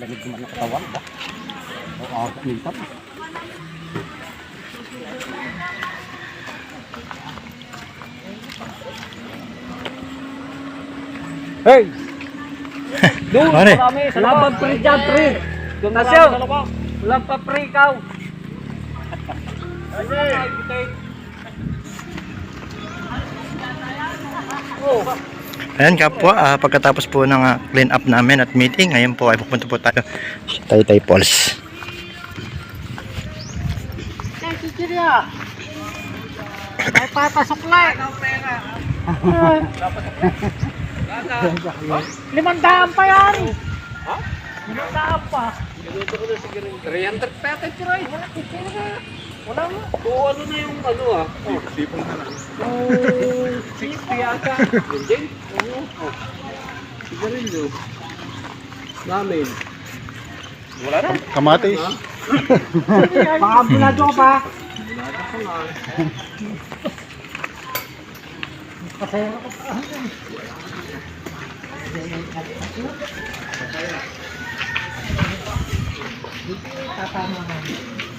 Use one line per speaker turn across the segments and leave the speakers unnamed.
Lamig naman ang katawan ba? O ako mintan. Hey! Doon,
Pare.
marami. Salamat pre dyan, pre. Doon na siya. Walang pa pre ikaw. Oh.
Ayan kapwa, ah, pagkatapos po ng ah, clean up namin at meeting, ngayon po ay pupunta po tayo sa Taytay Falls.
Eh, chichirya. Ay, papasok na eh. Limandaan pa yan. Ha? Limandaan pa. 300 packet Roy. Wala mo. Oo, ano na yung ano ah. Oh, sipon na lang. Oh, 60 yata. Din. Oo. Oh. Sigarilyo. Namin. Wala na.
Kamatis.
Baka bulado ka pa.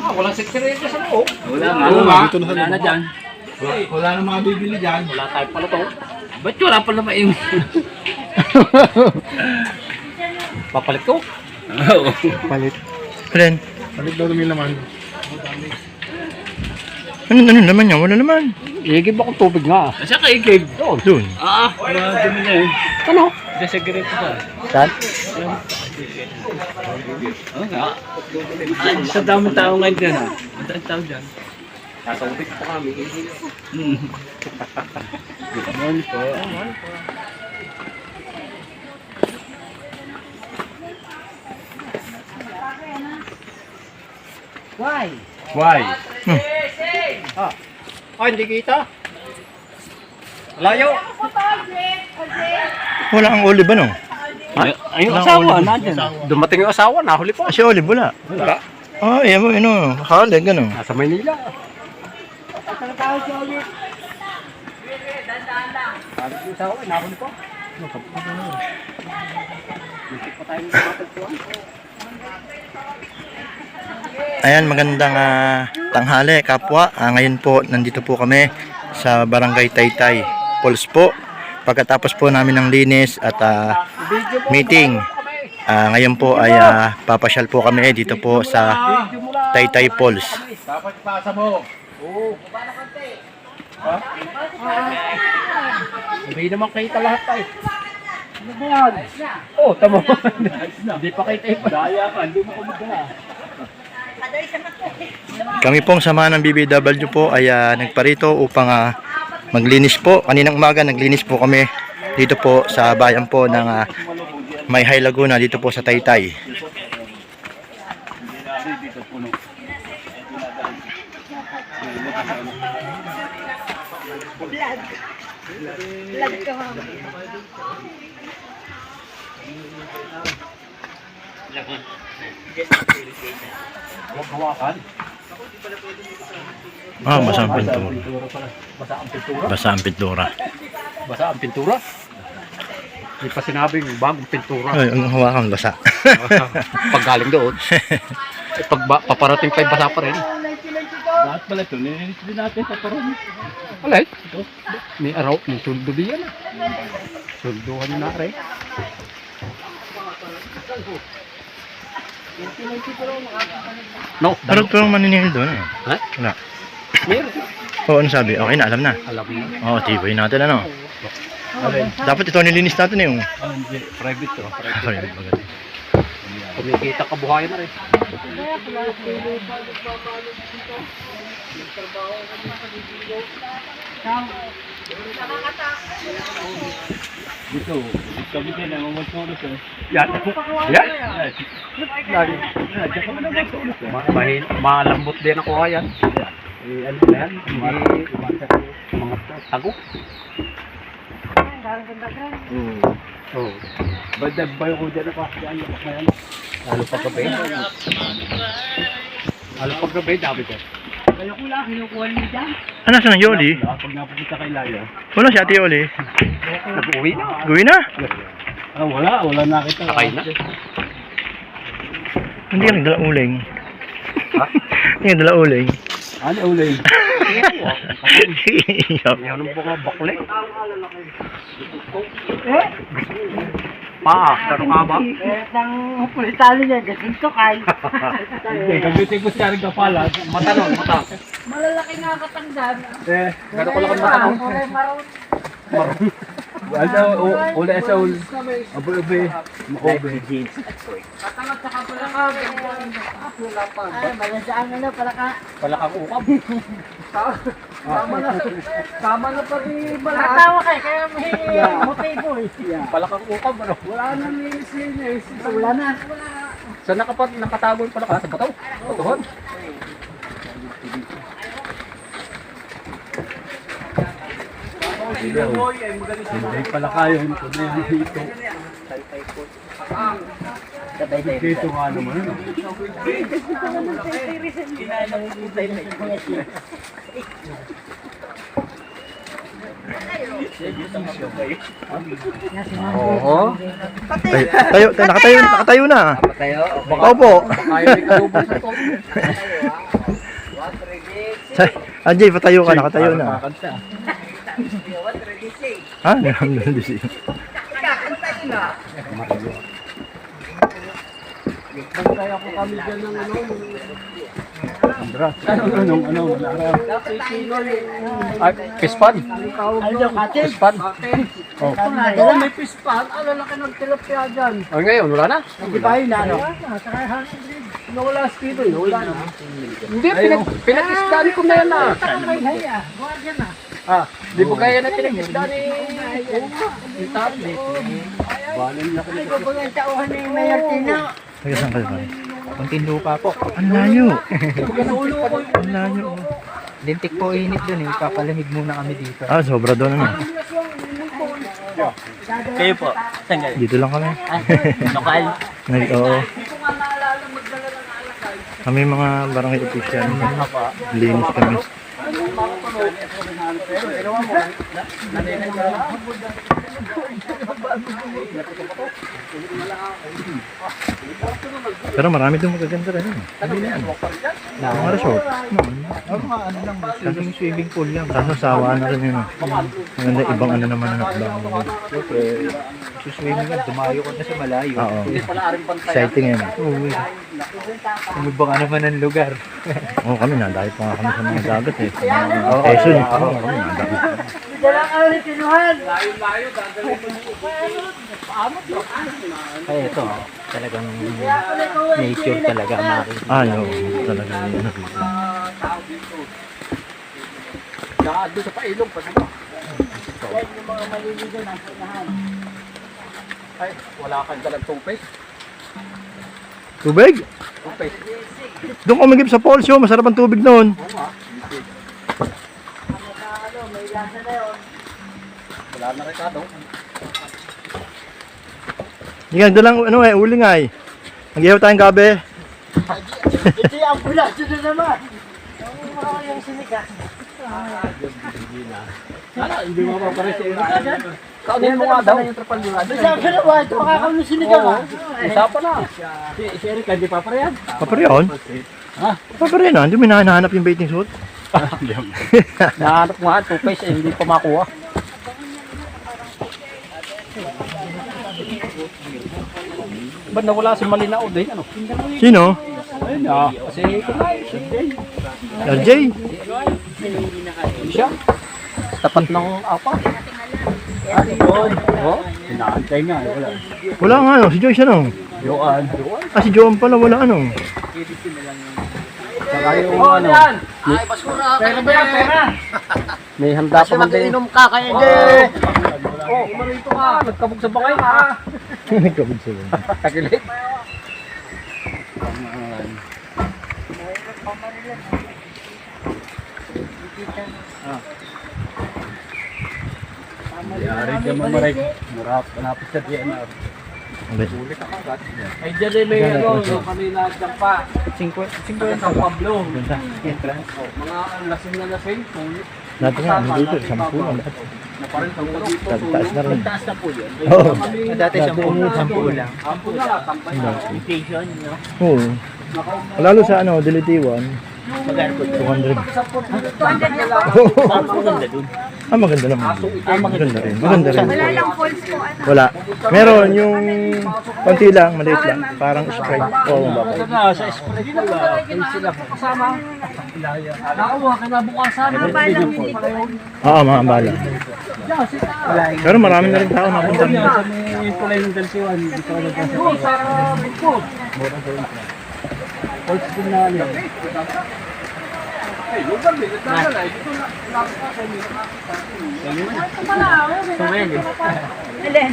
Ah, walang sekreto sa loob.
Wala nga.
Oo,
Wala,
dito na sa
wala na
loob.
dyan. Wala, wala na mga bibili dyan.
Wala tayo pala to.
Ba't wala pala ba yung...
Papalit ko.
Oo.
Palit.
Alin?
Palit daw namin naman.
Ano, ano naman yan? Wala naman.
Igib akong tubig nga.
Sa kaikig.
Doon.
Doon.
Ah, wala dumi na yun.
Ano?
Secret pa.
Saan?
Oo nga. Sa daming tao ngayon dyan ah. Ang daming tao dyan.
Nasa utik pa kami.
Hmm. Good morning po.
Why?
Why?
Ah, hindi kita. Layo.
Wala ang olive ano?
Ay, ay, yung asawa,
ulo.
nandyan. Dumating yung asawa, nahuli pa.
Si olive wala.
Wala.
Ah, yan mo, ano, halig, ano.
Nasa Maynila. Sabi ko yung asawa, nahuli pa. Muntik pa tayo matagpuan.
Ayan, magandang ah, tanghali, kapwa. Ah, ngayon po, nandito po kami sa Barangay Taytay, Falls po. Pagkatapos po namin ng linis at ah, meeting, ah, ngayon po ay ah, papasyal po kami dito po sa Taytay Falls.
Dapat ipasa mo.
Hindi naman kita lahat tayo. Ano ba yan? Oh, tamo. Hindi pa kita ipa. Daya ka, hindi mo kumagana.
Kami pong sama ng BBW po ay ah, nagparito upang ah, maglinis po. Kaninang umaga naglinis po kami dito po sa bayan po ng uh, Mayhay Laguna dito po sa Taytay.
Huwag hawakan.
Ah, basa ang pintura.
Basa ang pintura.
Basa ang pintura.
Basa ang pintura. Hindi pa sinabing bagong pintura.
Ay, ang hawakan basa.
pag galing doon. Eh, pag ba, paparating pa yung basa pa rin.
Lahat pala ito. Nilinis din natin sa parang.
Alay. May araw, may suldo din yan. Sulduhan na rin. No,
Pero pero maninihil doon eh.
Ha?
Wala.
Meron.
Oo, ano sabi? Okay na, alam na.
Alam mo.
Oo, tibay natin ano. Dapat ito nilinis natin eh. Yung...
Ah, hindi. Private to. Private.
Sorry, maganda.
Kumikita kabuhayan na rin.
Dito, kami din ang magsulit eh.
Yan. Yan. Lagi. Ma mahin malambot din ako yan. Eh, ano na yan? Mga tago. Hmm. Oh.
Badag ba yung dyan ako? Yan, yan.
Lalo pag gabi. Lalo pag gabi, dami ko.
Kaya ko lang, kinukuha niyo dyan.
Ano sa Yoli?
Pag napunta kay Laya.
Wala si Ate Yoli.
Nag-uwi na.
Gawin na.
Ah, wala, wala nakita.
Sakay na.
Hindi ka nagdala uling.
Ha?
Hindi ka nagdala uling.
Ano uling?
Yan ang buka bakle. Pa, pero ka ba?
Hindi, kagutin ko siya rin kapala.
Matanong, mata.
Malalaki nga katanggan.
Eh,
Gano'n ko lang ang matanong.
Asa, ula sa ul. Abo, abo, makobe.
Katangat sa kapula ka. Ay, malasaan na na pala ka.
Wala kang ukap.
Tama na pa rin bala. Natawa kayo, kaya may motibo eh.
Wala kang ukap, ano?
Wala na linis-linis. Wala na.
Saan nakapat, nakatago yung pala ka? Sa bataw? Batuhon?
Hindi pala kayo. Ito na yung dito. Dito nga naman. ano?
Oo.
Tayo, tayo, tayo, nakatayo, nakatayo na.
Tayo.
Opo.
Kaya may kalubong sa to.
Sa- Anjay, patayo ka, nakatayo na.
Kakanta.
Ha? Alhamdulillah.
Andra. Ano, ano, ano, ano.
Ay, pispan. Pispan.
Oh.
Oo, may pispan. Ano laki ng tilapia dyan.
Ay, ngayon, wala na.
Di ba yun ano? Nawala kilo yun. Wala na.
Hindi, pinag pinag-isdan ko na yan ah.
May haya. Ah.
Ah, di ba kaya na pinag-isdan ni... Ni Tatli.
Ay, gubog ang tauhan ni Mayor Tino.
Taga saan kayo pare?
Kunting lupa po.
Ang layo. Ang layo.
Lintik po init dun eh. Papalamig muna kami dito.
Ah, sobra doon ano.
Kayo po. Saan
Dito lang kami.
Lokal.
Nag, oo. Kami mga barangay official. Linis kami. Pero marami doon magaganda rin. eh. Hindi na yan. Mga resort.
Kasing swimming pool lang.
Kaso sawa na rin yun. eh. Maganda ibang ano naman ang ibang.
Siyempre, suswimming ka. Dumayo ko na sa malayo.
Oo. Exciting yan.
Ano ba nga naman ang lugar?
Oo kami na. Dahil pa nga kami sa mga dagat eh. Quezon. Oo kami na. Dagat.
Dala ka ulit tinuhan.
Kaya ito, talagang nature talaga makikita.
Ah, yun. Talaga yun. ano.
Saka doon sa pailong, pa diba? Ay, wala kang dalang toothpaste.
Tubig?
Toothpaste.
Doon ko magip sa yun. Masarap ang tubig noon.
Wala na rin ka daw.
Ka dalang ano eh. Uling ay. Nag-ihaw tayong gabi.
Hindi, ang bulasyo na naman. Ang mga yung sinika.
Hindi mo mapapares sa ina.
Kaunin mo nga daw.
Ka na ba? Ito ng sinika ba?
Isa pa na.
Si, si Eric, hindi pa parehan.
Papari yun?
Ha?
Papari na. Hindi mo hinahanap yung baiting suit.
Nahanap mo nga, toothpaste, eh, hindi pa makuha. Ba't nawala si Malinaw din? Ano?
Sino?
Ayun ah. Kasi kumain siya.
LJ?
Siya. Tapat ng apa.
Oo. Oh, inaantay nga. Wala.
Wala nga no. Si Joyce ano?
Yoan.
Ah, si Joan pala, wala ano.
Saka yung ano.
Ay, basura. Pera ba yan? Pera.
May handa pa man din.
Inom ka kaya hindi. Oh, umarito ka. Nagkabog sa bangay ka.
Nagkabog sila.
Tagilit. Yari ka mamaray. Murap, malapit sa DNR. Ay, dyan eh, may ano, kanina dyan pa. 50, 50 San Pablo. Mga lasing na lasing. Sulit.
Dati nga, ano dito, sampu lang lahat.
Na parang sa mga dito.
Taas na rin.
Taas na po yun.
Oo.
Dati
Sampu sampu lang.
Ampo na, tambay na. Station, no?
Oo. Lalo sa ano, Dilitiwan, 200. Ah, maganda naman. Ah, maganda rin. Maganda rin.
Wala lang falls po, ano.
Wala. Meron yung konti lang, maliit lang. Parang Sprite. Oo, bakit.
Ito na, sa spread ko lang. Sila po kasama. Nakakuha ka na bukasan.
Mababa lang yun dito.
Oo, mga bala. Pero marami na rin tao napunta
sa may kulay ng dalsiwan. Dito ka nagkasa. Sa Bigfoot. Falls din na yan. Ay, lugar din. Nagdadala. Dito na. Sumeli.
Alin?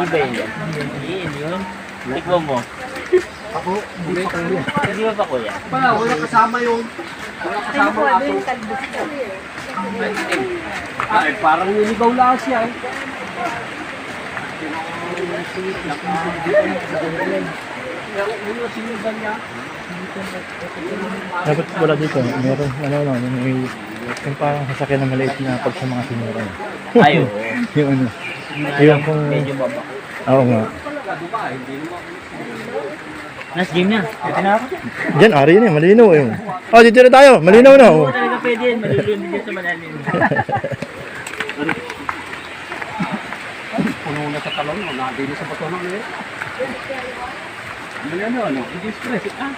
Iba yun. Yun yun. Tikmo mo. Ako, Hindi ba pa kuya? Wala, wala kasama yung wala
Ano
kasama yung
ano ko?
Ay, parang niligaw lang siya. eh. Yung.
Dapat wala dito. Meron, ano, ano, may, yung parang sasakyan na maliit na pag sa mga sinura.
Ayo.
yung ano. Yung kung...
Medyo baba.
Oo nga.
Last game na. Ito na ako.
Diyan, ari yun eh. Malinaw eh. Oh, dito na tayo. Malinaw na. Oh.
talaga pwede yan. Malulun din sa malalim.
Puno na sa talong. Nandito sa bato ng ngayon.
Ano ano ano? Hindi stress. Ah.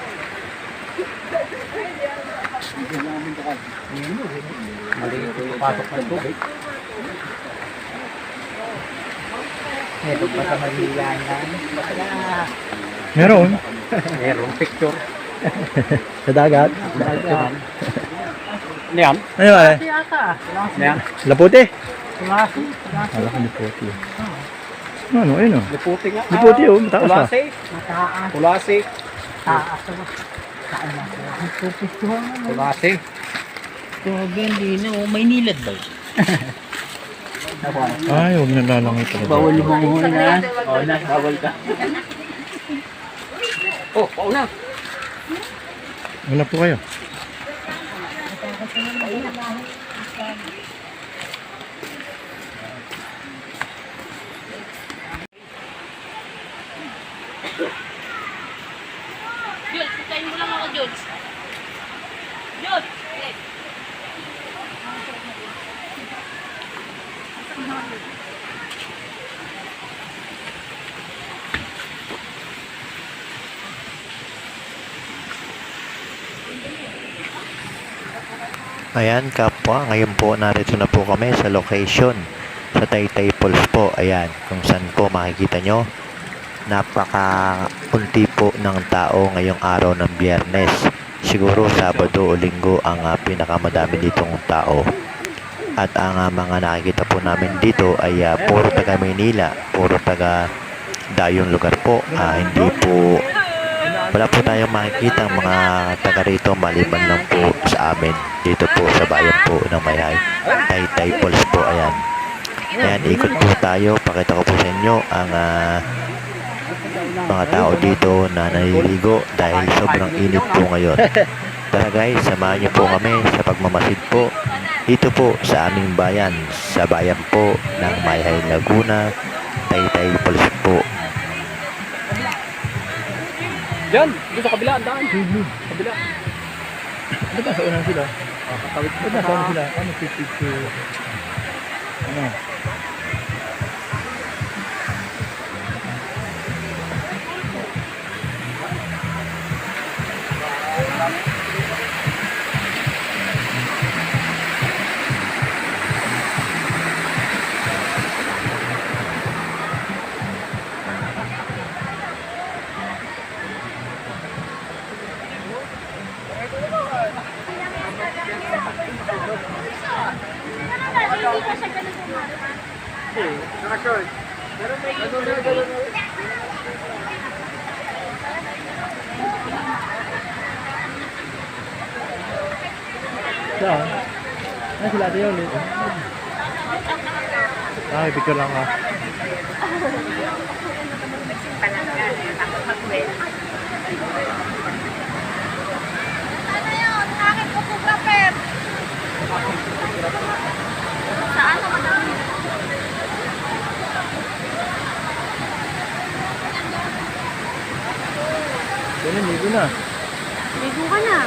Maliit yung pasok ng tubig.
Ito pa sa Manila na.
Meron.
Merong picture.
Sa dagat.
Ano yan?
Ano ba eh?
Ano yan?
Laputi. Kala ko liputi. Ano, ayun oh.
Liputi nga.
Liputi oh. Mataas ah.
Kulasi. Kulasi. Kulasi.
Grabe, hindi na. Oh, may nilad ba?
Ay, huwag na lalangit talaga.
Bawal lumanghon na. Oo na, bawal ka.
Oh, pauna.
Wala po kayo.
Jules, pagkain mo lang ako, Jules. Jules!
Ayan kapwa, ngayon po narito na po kami sa location sa Taytay Falls po. Ayan, kung saan po makikita nyo. Napaka unti po ng tao ngayong araw ng biyernes. Siguro Sabado o Linggo ang ah, pinakamadami ditong tao. At ang ah, mga nakikita po namin dito ay ah, puro taga Maynila, puro taga dayong lugar po. Ah, hindi po wala po tayong makikita ang mga taga rito maliban lang po sa amin dito po sa bayan po ng Mayhay Taytay Falls po ayan ayan ikot po tayo pakita ko po sa inyo ang ah, mga tao dito na naliligo dahil sobrang init po ngayon tara guys samahan niyo po kami sa pagmamasid po dito po sa aming bayan sa bayan po ng Mayhay Laguna Taytay Falls po
Yan. Doon sa kabila. Ang daan. Kabila.
Ano ba sa unang sila? Ano ba sa unang sila? Ano si si Ano? Saan? Ay, sila ate yun. Ay, picture lang ah.
Ano yun? Akin photographer. Saan naman ang
Ganun, ligo na.
Ligo ka na.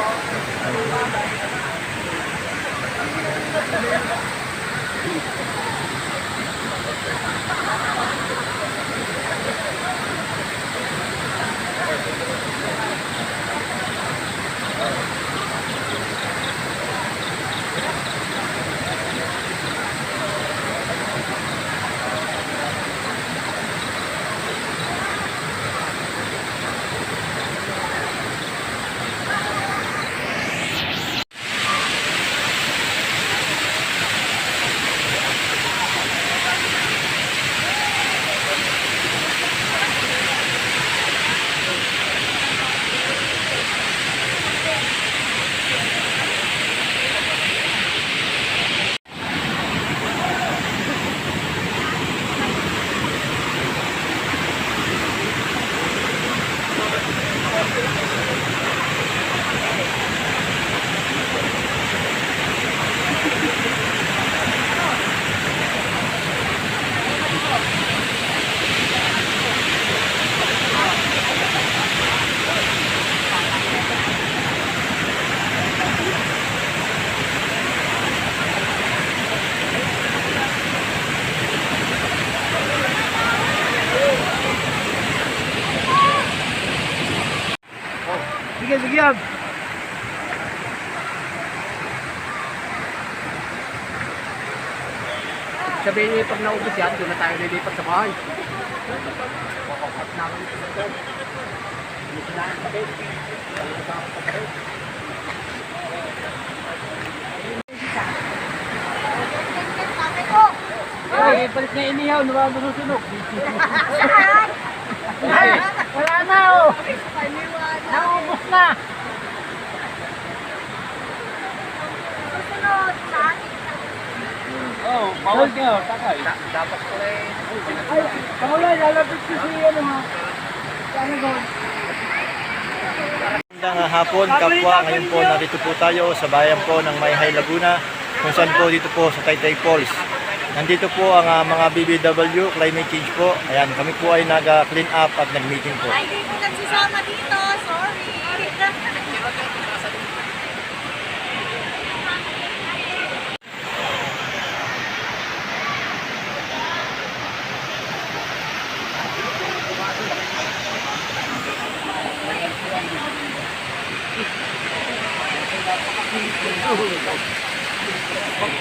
Sige, sige yan. Sabihin niyo pag naubos yan, doon na tayo lilipat sa bahay. Kakakat namin sa ito. Hindi sila ang sakit. Ay, palit na inihaw, namamasusunog. Wala na oh! Naubos na!
susunod sa akin?
Oh, bawal ka, takay. dapat ko rin. Ay, kamulay, lalapit ko si ano ha. Ano ba?
Magandang ah, hapon, kapwa. Ngayon po narito po tayo sa bayan po ng Mayhay, Laguna. Kung saan po dito po sa Taytay Falls. Nandito po ang ah, mga BBW, climate change po. Ayan, kami po ay nag-clean up at nag-meeting po.
Ay, hindi ko nagsisama dito.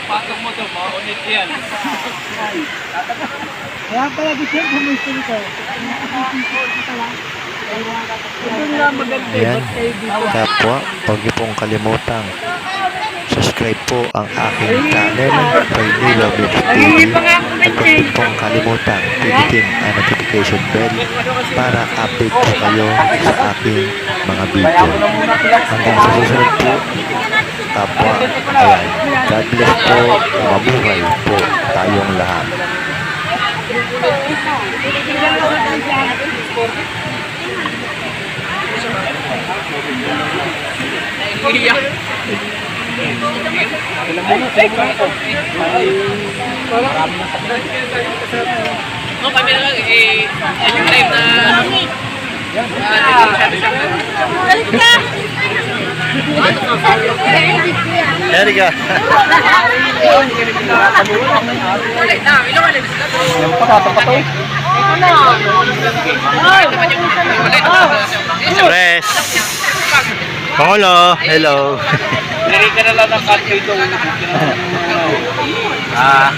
Pasok mo to, maunit yan.
Kaya pala gusto ko gusto nito.
Ito nga maganda.
Ayan, kapwa, huwag niyo pong kalimutan. Subscribe po ang aking channel, Maynila Music TV. At huwag niyo pong kalimutan, pindutin ang notification bell para update po kayo sa aking mga video. Hanggang sa susunod po, kapwa, ayan, God bless po, mabuhay po tayong lahat.
Iyak. No, kami na lang eh. Yung time na Ulit na, ilang ulit sila to.
Pres, Pangulo, hello.
Nari ka na lang ng. Ah,